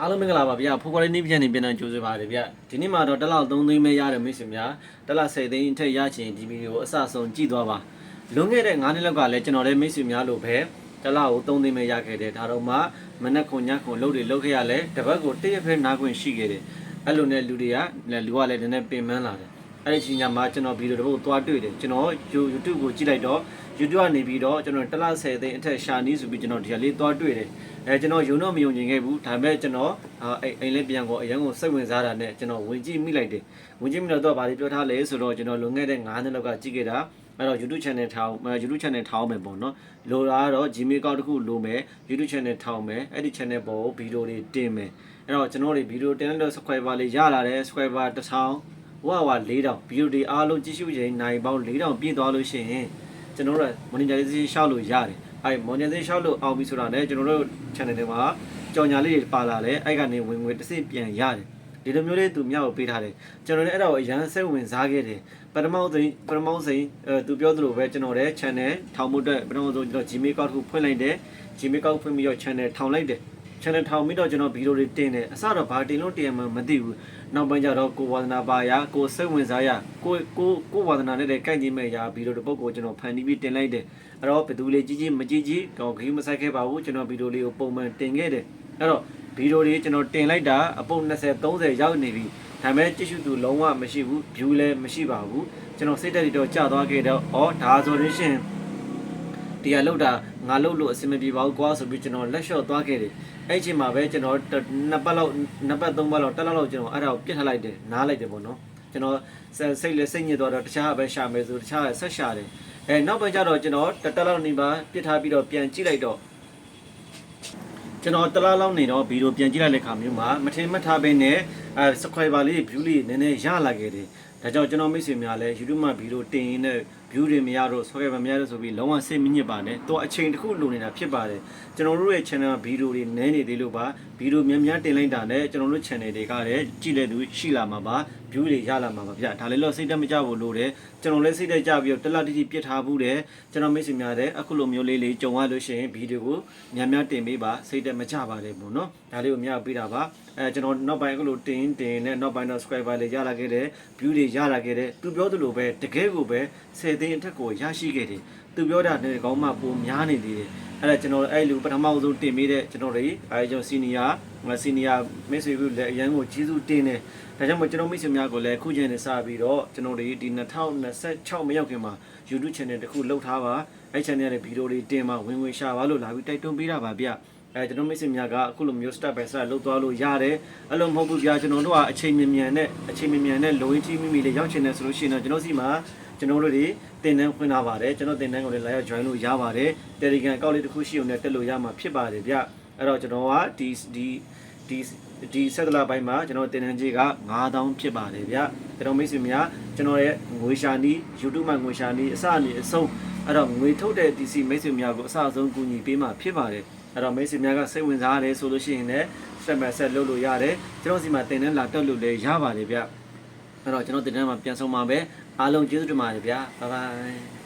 အားလုံးမင်္ဂလာပါဗျာဖိုးကွာလေးနေ့ပြန်နေပြန်နေကြိုးစားပါတယ်ဗျာဒီနေ့မှာတော့တစ်လောက်3သိန်းပဲရတယ်မိတ်ဆွေများတစ်လောက်10သိန်းအထက်ရချင်ဒီဗီဒီယိုအစဆုံးကြည့်သွားပါလွန်ခဲ့တဲ့9နှစ်လောက်ကလည်းကျွန်တော်လည်းမိတ်ဆွေများလို့ပဲတစ်လောက်3သိန်းပဲရခဲ့တယ်ဒါတော့မှမနက်ခွန်ညခွန်လှုပ်တွေလှုပ်ခဲ့ရလဲတပတ်ကိုတစ်ရက်ပဲနားခွင့်ရှိခဲ့တယ်အဲ့လိုနဲ့လူတွေကလူကလည်းနည်းနည်းပင်ပန်းလာတယ် အဲ့ဒီချိန်ညမှာကျွန်တော်ဗီဒီယိုတစ်ပုဒ်သွားတွေ့တယ်ကျွန်တော် YouTube ကိုကြည့်လိုက်တော့ YouTube ကနေပြီးတော့ကျွန်တော်တစ်လ10သိန်းအထက်ရှာနီးဆိုပြီးကျွန်တော်ဒီကလေးသွားတွေ့တယ်အဲကျွန်တော်ယုံတော့မယုံကျင်ခဲ့ဘူးဒါပေမဲ့ကျွန်တော်အိမ်အိမ်လေးပြန်ကိုအရင်ကစိတ်ဝင်စားတာနဲ့ကျွန်တော်ဝင်ကြည့်မိလိုက်တယ်ဝင်ကြည့်မိတော့ဗာလေးပြောထားလဲဆိုတော့ကျွန်တော်လွန်ခဲ့တဲ့9နှစ်လောက်ကကြည့်ခဲ့တာအဲ့တော့ YouTube channel ထောင် YouTube channel ထောင်မယ်ပေါ့နော်လိုတာကတော့ Gmail account တစ်ခုလိုမယ် YouTube channel ထောင်မယ်အဲ့ဒီ channel ပေါ်ကိုဗီဒီယိုတွေတင်မယ်အဲ့တော့ကျွန်တော်တွေဗီဒီယိုတင်တဲ့ subscriber လေးရလာတယ် subscriber 1000 ဝါဝါ4000ဗီဒီယိုတွေအားလုံးကြည့်ရှုချိန်နိုင်ပေါင်း4000ပြည့်သွားလို့ရှိရင်ကျွန်တော်တို့ monetization ရှောက်လို့ရတယ်အဲ့ monetization ရှောက်လို့အောင်ပြီဆိုတာနဲ့ကျွန်တော်တို့ channel တွေမှာကြော်ညာလေးတွေပါလာတယ်အဲ့ကနေဝင်ငွေတစ်စိပြန်ရတယ်ဒီလိုမျိုးလေးသူမြောက်ကိုပေးထားတယ်ကျွန်တော်လည်းအဲ့ဒါကိုအရန်စိတ်ဝင်စားခဲ့တယ်ပထမဆုံးပထမဆုံးအဲသူပြောသလိုပဲကျွန်တော်လည်း channel ထောင်ဖို့အတွက်ပထမဆုံးကျွန်တော် Gmail account တစ်ခုဖွင့်လိုက်တယ် Gmail account ဖွင့်ပြီးတော့ channel ထောင်လိုက်တယ် channel ထောင်ပြီးတော့ကျွန်တော်ဗီဒီယိုတွေတင်တယ်အစတော့ဘာတင်လို့တင်မှမသိဘူးနောက်ပိုင်းကျတော့ကိုဝါသနာပါရကိုစိတ်ဝင်စားရကိုကိုကိုဝါသနာနဲ့တည်းကိုက်ကြည့်မဲ့ရာဗီဒီယိုတစ်ပုဒ်ကိုကျွန်တော်ဖန်တီးပြီးတင်လိုက်တယ်အဲ့တော့ဘယ်သူလေးကြီးကြီးမကြီးကြီးကောင်းခီးမဆိုင်ခဲ့ပါဘူးကျွန်တော်ဗီဒီယိုလေးကိုပုံမှန်တင်ခဲ့တယ်အဲ့တော့ဗီဒီယိုတွေကျွန်တော်တင်လိုက်တာအပုံ20 30ရောက်နေပြီဒါပေမဲ့ကြည့်ရှုသူလုံးဝမရှိဘူး view လည်းမရှိပါဘူးကျွန်တော်စိတ်တက်ပြီးတော့ကြာသွားခဲ့တော့ဩဒါဆိုလို့ရှိရင် တရားလောက်တာငါလောက်လို့အဆင်မပြေပါဘူးကွာဆိုပြီးကျွန်တော်လက်လျှော့သွားခဲ့တယ်အဲ့အချိန်မှာပဲကျွန်တော်နှစ်ပတ်လောက်နှစ်ပတ်သုံးပတ်လောက်တက်လောက်လောက်ကျွန်တော်အဲ့ဒါကိုပြစ်ထားလိုက်တယ်နားလိုက်တယ်ပေါ့နော်ကျွန်တော်စိတ်လက်စိတ်ညစ်သွားတော့တခြားပဲရှာမယ်ဆိုတခြားဆက်ရှာတယ်အဲနောက်ပိုင်းကျတော့ကျွန်တော်တက်တက်လောက်နေပါပြစ်ထားပြီးတော့ပြန်ကြည့်လိုက်တော့ကျွန်တော်တလားလောက်နေတော့ဗီဒီယိုပြန်ကြည့်လိုက်တဲ့ခါမျိုးမှာမထင်မှတ်ထားဘဲနဲ့အဲ subscriber လေး view လေးနည်းနည်းရလာခဲ့တယ် ဒါကြောင့်ကျွန်တော်မိတ်ဆွေများလည်း YouTube မှာဗီဒီယိုတင်ရင်းနဲ့ view တွေမရတော့ဆွဲမမရတော့ဆိုပြီးလုံးဝစိတ်မညစ်ပါနဲ့တော့အချိန်တစ်ခုလိုနေတာဖြစ်ပါတယ်ကျွန်တော်တို့ရဲ့ channel ဗီဒီယိုတွေနည်းနေသေးလို့ပါဗီဒီယိုများများတင်လိုက်တာနဲ့ကျွန်တော်တို့ channel တွေကလည်းကြည့်တဲ့သူရှိလာမှာပါ view တွေရလာမှာပါဗျဒါလည်းတော့စိတ်တက်မကြဘူးလို့တယ်ကျွန်တော်လည်းစိတ်တက်ကြပြီးတော့တလတိတိပြစ်ထားဘူးတယ်ကျွန်တော်မိတ်ဆွေများလည်းအခုလိုမျိုးလေးလေးကြုံရလို့ရှိရင်ဗီဒီယိုကိုများများတင်ပေးပါစိတ်တက်မကြပါနဲ့ပေါ့နော်ဒါလေးကိုများပေးတာပါအဲကျွန်တော်နောက်ပိုင်းအခုလိုတင်တင်နဲ့နောက်ပိုင်းတော့ subscriber တွေရလာခဲ့တယ် view တွေရလာခဲ့တယ်သူပြောသလိုပဲတကယ်ကိုပဲ10သိန်းအထက်ကိုရရှိခဲ့တယ်သူပြောတာနဲ့ကောင်းမှပိုများနေသေးတယ်အဲ့ဒါကျွန်တော်အဲ့လူပထမဆုံးတင်ပေးတဲ့ကျွန်တော်တွေအဲကျွန်တော် senior senior မိတ်ဆွေတို့လည်းအရန်ကိုကျေးဇူးတင်တယ်ဒါကြောင့်မို့ကျွန်တော်မိတ်ဆွေများကိုလည်းခုချိန်နဲ့စပြီးတော့ကျွန်တော်တွေဒီ2026မရောက်ခင်မှာ YouTube channel တစ်ခုလုပ်ထားပါအဲ့ channel ရဲ့ဗီဒီယိုတွေတင်ပါဝင်ဝင်ရှာပါလို့လာပြီးတိုက်တွန်းပေးတာပါဗျ အဲကျွန်တော်မိတ်ဆွေများကအခုလိုမျိုး step by step လုပ်သွားလို့ရတယ်အဲ့လိုမဟုတ်ဘူးဗျာကျွန်တော်တို့ကအချိန်မြန်မြန်နဲ့အချိန်မြန်မြန်နဲ့လိုရင်းချီမိမိလေးရောက်ချင်တယ်ဆိုလို့ရှိရင်တော့ကျွန်တော်စီမှာကျွန်တော်တို့တွေတင်တန်းဖွင့်ထားပါတယ်ကျွန်တော်တင်တန်းကိုလည်းလာရောက် join လို့ရပါတယ် Telegram အကောင့်လေးတစ်ခုရှိုံနဲ့တက်လို့ရမှာဖြစ်ပါတယ်ဗျအဲ့တော့ကျွန်တော်ကဒီဒီဒီဒီဆက်တလာပိုင်းမှာကျွန်တော်တင်တန်းကြီးက9000ဖြစ်ပါတယ်ဗျကျွန်တော်မိတ်ဆွေများကျွန်တော်ရဲ့ငွေရှာနီး YouTube မှာငွေရှာနီးအစအနေအဆုံး အဲ့တော့ငွေထုတ်တဲ့ DC မိတ်ဆွေများကိုအစအဆုံးကူညီပေးမှာဖြစ်ပါတယ်အဲ့တော့မိတ်ဆွေများကစိတ်ဝင်စားရတယ်ဆိုလို့ရှိရင်လည်းဆက်မဆက်လုပ်လို့ရတယ်ကျွန်တော်စီမှာတင်တန်းလာတက်လို့လည်းရပါတယ်ဗျအဲ့တော့ကျွန်တော်တင်တန်းမှာပြန်ဆုံးပါပဲအားလုံးကျေးဇူးတင်ပါတယ်ဗျာဘိုင်ဘိုင်